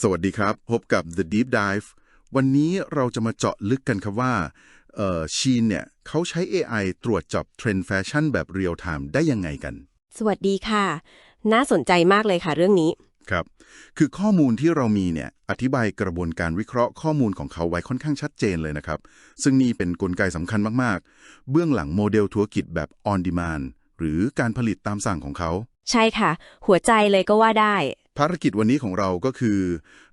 สวัสดีครับ พบกับ The Deep Dive วันนี้เราจะมาเจาะลึกกันครับว่าเอ่อชีนเนี่ยเขาใช้ AI ตรวจจับเทรนด์แฟชั่นแบบเรียลไทม์ได้ยังไงกัน สวัสดีค่ะ น่าสนใจมากเลยค่ะเรื่องนี้ ครับ คือข้อมูลที่เรามีเนี่ยอธิบายกระบวนการวิเคราะห์ข้อมูลของเขาไว้ค่อนข้างชัดเจนเลยนะครับ ซึ่งนี่เป็นนกลไกสำคัญมากๆ เบื้องหลังโมเดลธุรกิจแบบ on demand หรือการผลิตตามสั่งของเขา ใช่ค่ะ หัวใจเลยก็ว่าได้ ภารกิจวันนี้ของเราก็คือ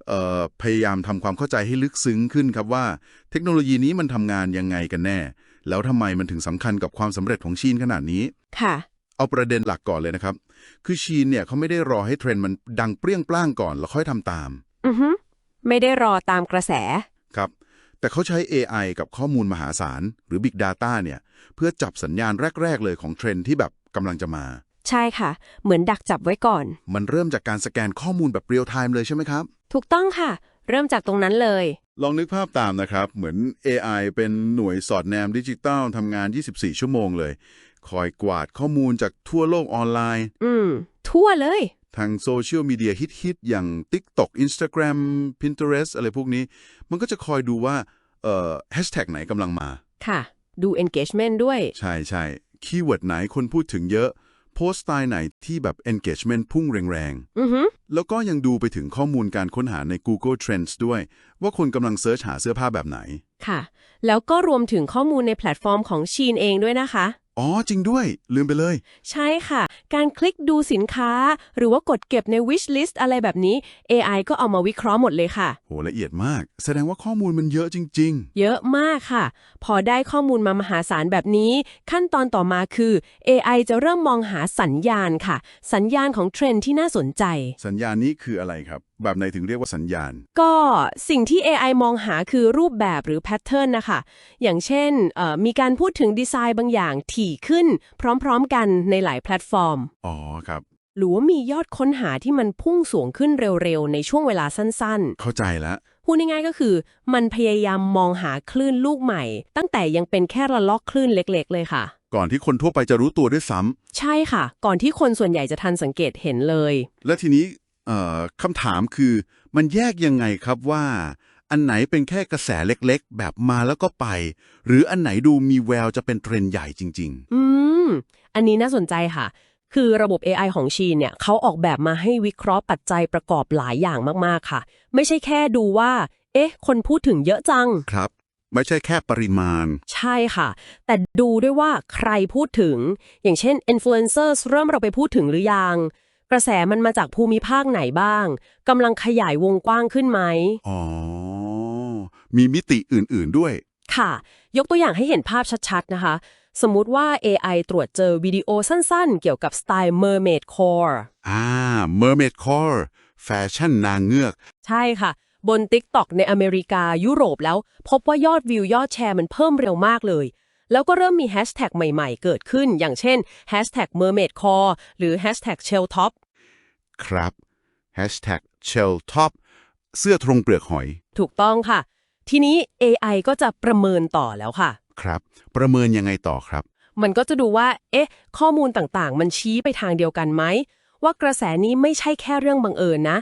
เออพยายามทำความเข้าใจให้ลึกซึ้งขึ้นครับว่า เทคโนโลยีนี้มันทำงานยังไงกันแน่ แล้วทำไมมันถึงสำคัญกับความสำเร็จของชีนขนาดนี้ ค่ะ เอาประเด็นหลักก่อนเลยนะครับ คือชีนเนี่ยเขาไม่ได้รอให้เทรนด์มันดังเปรี้ยงปร้างก่อนแล้วค่อยทำตาม อือฮึไม่ได้รอตามกระแส ครับ แต่เขาใช้ AI กับข้อมูลมหาศาลหรือ Big Data เนี่ย เพื่อจับสัญญาณแรก ๆ เลยของเทรนด์ที่แบบกำลังจะมา ใช่ค่ะ เหมือนดักจับไว้ก่อน มันเริ่มจากการสแกนข้อมูลแบบเรียลไทม์เลยใช่ไหมครับ ถูกต้องค่ะ เริ่มจากตรงนั้นเลย ลองนึกภาพตามนะครับ เหมือน AI เป็นหน่วยสอดแนมดิจิตอลทำงาน 24 ชั่วโมงเลย คอยกวาดข้อมูลจากทั่วโลกออนไลน์ อืม ทั่วเลย ทางโซเชียลมีเดียฮิตๆอย่าง TikTok Instagram Pinterest อะไรพวกนี้ มันก็จะคอยดูว่าเอ่อแฮชแท็กไหนกำลังมา ค่ะ ดู engagement ด้วย ใช่ใช่คีย์เวิร์ดไหนคนพูดถึงเยอะ โพสต์สไตล์ไหนที่แบบ engagement พุ่งแรงอือฮึๆแล้วก็ยังดูไปถึงข้อมูลการค้นหาใน Google Trends ด้วย ว่าคนกำลังเซิร์ชหาเสื้อผ้าแบบไหน ค่ะ แล้วก็รวมถึงข้อมูลในแพลตฟอร์มของชีนเองด้วยนะคะ อ๋อ จริงด้วย ลืมไปเลย ใช่ค่ะ การคลิกดูสินค้า หรือว่ากดเก็บใน wish list อะไรแบบนี้ AI ก็เอามาวิเคราะห์หมดเลยค่ะ โหละเอียดมาก แสดงว่าข้อมูลมันเยอะจริง เยอะมากค่ะ พอได้ข้อมูลมามหาศาลแบบนี้ ขั้นตอนต่อมาคือ AI จะเริ่มมองหาสัญญาณค่ะ สัญญาณของเทรนด์ที่น่าสนใจ ๆ สัญญาณนี้คืออะไรครับ แบบไหนถึงเรียกว่าสัญญาณ ก็สิ่งที่ AI มองหาคือรูปแบบหรือแพทเทิร์นนะคะ อย่างเช่นเอ่อมีการพูดถึงดีไซน์บางอย่างถี่ขึ้น พร้อมๆกันในหลายแพลตฟอร์ม อ๋อครับหรือว่ามียอดค้นหาที่มันพุ่งสูงขึ้นเร็วๆ ในช่วงเวลาสั้นเข้าใจแล้วๆพูดง่ายๆก็คือ มันพยายามมองหาคลื่นลูกใหม่ ตั้งแต่ยังเป็นแค่ระลอกคลื่นเล็กๆ เลยค่ะ ก่อนที่คนทั่วไปจะรู้ตัวด้วยซ้ำใช่ค่ะ ก่อนที่คนส่วนใหญ่จะทันสังเกตเห็นเลย และทีนี้เอ่อ คำถามคือมันแยกยังไงครับว่า อันไหนเป็นแค่กระแสเล็กๆ แบบมาแล้วก็ไป หรืออันไหนดูมีแววจะเป็นเทรนด์ใหญ่จริงอืม อันนี้น่าสนใจค่ะ คือระบบ AI ของชีนเนี่ยเขาออกแบบมาให้วิเคราะห์ปัจจัยประกอบหลายอย่างมากๆค่ะ ไม่ใช่แค่ดูว่า เอ๊ะ คนพูดถึงเยอะจังๆครับ ไม่ใช่แค่ปริมาณ ใช่ค่ะ แต่ดูด้วยว่าใครพูดถึง อย่างเช่น influencers เริ่มเราไปพูดถึงหรือยัง กระแสมันมาจากภูมิภาคไหนบ้างกำลังขยายวงกว้างขึ้นไหมอ๋อ มีมิติอื่นๆด้วย ค่ะ ยกตัวอย่างให้เห็นภาพชัดๆนะคะ สมมุติว่า AI ตรวจเจอวิดีโอสั้นๆ เกี่ยวกับสไตล์ mermaid core อ่า mermaid core แฟชั่นนางเงือก ใช่ค่ะ บน TikTok ในอเมริกายุโรปแล้ว พบว่ายอดวิวยอดแชร์มันเพิ่มเร็วมากเลย แล้วก็เริ่มมีแฮชแท็กใหม่ๆ เกิดขึ้น อย่างเช่น Hashtag mermaid core หรือ Hashtag shell top ครับ hashtag shell top เสื้อทรงเปลือกหอย ถูกต้องค่ะ ทีนี้ AI ก็จะประเมินต่อแล้วค่ะ ครับ ประเมินยังไงต่อครับ มันก็จะดูว่า เอ๊ะ ข้อมูลต่างๆ มันชี้ไปทางเดียวกันไหม ว่ากระแสนี้ไม่ใช่แค่เรื่องบังเอิญนะ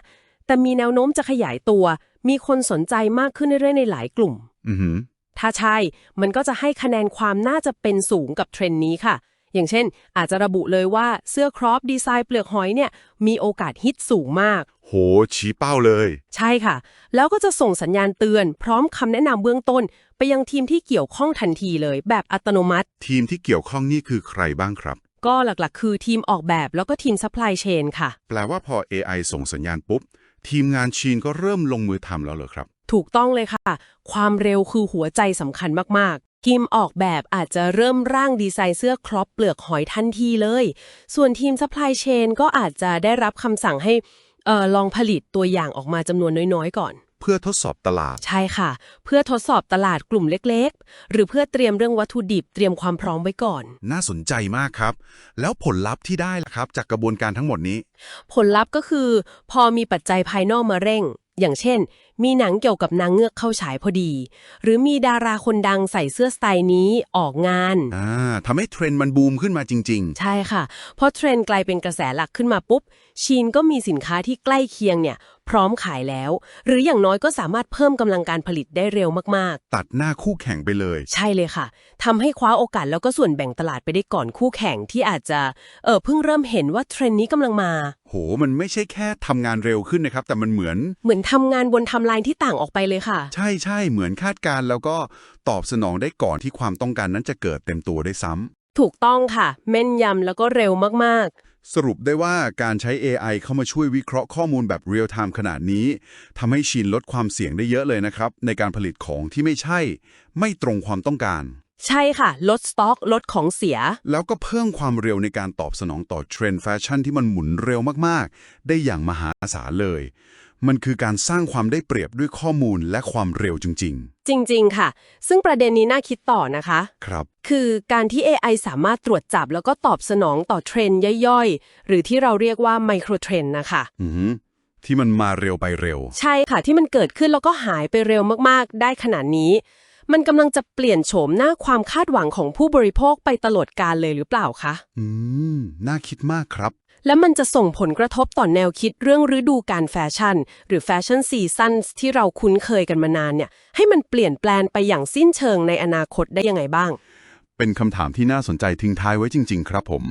แต่มีแนวโน้มจะขยายตัว มีคนสนใจมากขึ้นเรื่อยๆในหลายกลุ่ม อือหือ ถ้าใช่ มันก็จะให้คะแนนความน่าจะเป็นสูงกับเทรนด์นี้ค่ะ อย่างเช่น อาจจะระบุเลยว่าเสื้อครอปดีไซน์เปลือกหอยเนี่ย มีโอกาสฮิตสูงมาก โห ชี้เป้าเลย ใช่ค่ะ แล้วก็จะส่งสัญญาณเตือน พร้อมคำแนะนำเบื้องต้น ไปยังทีมที่เกี่ยวข้องทันทีเลย แบบอัตโนมัติ ทีมที่เกี่ยวข้องนี่คือใครบ้างครับ ก็หลักๆ คือทีมออกแบบแล้วก็ทีม supply chain ค่ะ แปลว่าพอ AI ส่งสัญญาณปุ๊บ ทีมงานชีนก็เริ่มลงมือทำแล้วเหรอครับ ถูกต้องเลยค่ะ ความเร็วคือหัวใจสำคัญมากๆ ทีมออกแบบอาจจะเริ่มร่างดีไซน์เสื้อครอปเปลือกหอยทันทีเลย ส่วนทีม supply chain ก็อาจจะได้รับคำสั่งให้เอ่อลองผลิตตัวอย่างออกมาจำนวนน้อยๆ ก่อน เพื่อทดสอบตลาด ใช่ค่ะ เพื่อทดสอบตลาดกลุ่มเล็กๆ หรือเพื่อเตรียมเรื่องวัตถุดิบเตรียมความพร้อมไว้ก่อน น่าสนใจมากครับ แล้วผลลัพธ์ที่ได้ล่ะครับ จากกระบวนการทั้งหมดนี้ ผลลัพธ์ก็คือ พอมีปัจจัยภายนอกมาเร่ง อย่างเช่น มีหนังเกี่ยวกับนางเงือกเข้าฉายพอดี หรือมีดาราคนดังใส่เสื้อสไตล์นี้ออกงานอ่าทำให้เทรนด์มันบูมขึ้นมาจริงใช่ค่ะพอเทรนด์กลายเป็นกระแสหลักขึ้นมาปุ๊บ ชีนก็มีสินค้าที่ใกล้เคียงเนี่ย พร้อมขายแล้ว หรืออย่างน้อยก็สามารถเพิ่มกำลังการผลิตได้เร็วมากๆตัดหน้าคู่แข่งไปเลย ๆ ใช่เลยค่ะทำให้คว้าโอกาสแล้วก็ส่วนแบ่งตลาดไปได้ก่อนคู่แข่งที่อาจจะเออเพิ่งเริ่มเห็นว่าเทรนด์นี้กำลังมา โห มันไม่ใช่แค่ทำงานเร็วขึ้นนะครับ แต่มันเหมือน เหมือนทำงานบนไทำลายที่ต่างออกไปเลยค่ะ ใช่ใช่เหมือนคาดการณ์แล้วก็ตอบสนองได้ก่อนที่ความต้องการนั้นจะเกิดเต็มตัวได้วยซ้ำ ถูกต้องค่ะ แม่นยำแล้วก็เร็วมาก สรุปได้ว่าการใช้ AI เข้ามาช่วยวิเคราะห์ข้อมูลแบบเรียลไทม์ขนาดนี้ทำให้ชินลดความเสี่ยงได้เยอะเลยนะครับ ในการผลิตของที่ไม่ใช่ ไม่ตรงความต้องการ ๆ ใช่ค่ะ ลดสต็อก ลดของเสีย แล้วก็เพิ่มความเร็วในการตอบสนองต่อเทรนด์แฟชั่นที่มันหมุนเร็วมาก ๆ ได้อย่างมหาศาลเลย มันคือการสร้างความได้เปรียบด้วยข้อมูลและความเร็วจริง จริง ๆ ค่ะ ซึ่งประเด็นนี้น่าคิดต่อนะคะ ๆ ครับ คือการที่ AI สามารถตรวจจับแล้วก็ตอบสนองต่อเทรนด์ย่อยๆ หรือที่เราเรียกว่าไมโครเทรนด์นะคะ อือหือที่มันมาเร็วไปเร็ว ใช่ค่ะที่มันเกิดขึ้นแล้วก็หายไปเร็วมากๆ ได้ขนาดนี้ มันกำลังจะเปลี่ยนโฉมหน้าความคาดหวังของผู้บริโภคไปตลอดกาลเลยหรือเปล่าคะ อืม น่าคิดมากครับ และมันจะส่งผลกระทบต่อแนวคิดเรื่องฤดูการแฟชั่น หรือแฟชั่นซีซั่นที่เราคุ้นเคยกันมานานเนี่ยให้มันเปลี่ยนแปลงไปอย่างสิ้นเชิงในอนาคตได้ยังไงบ้าง เป็นคำถามที่น่าสนใจทิ้งท้ายไว้จริง ๆ ครับผม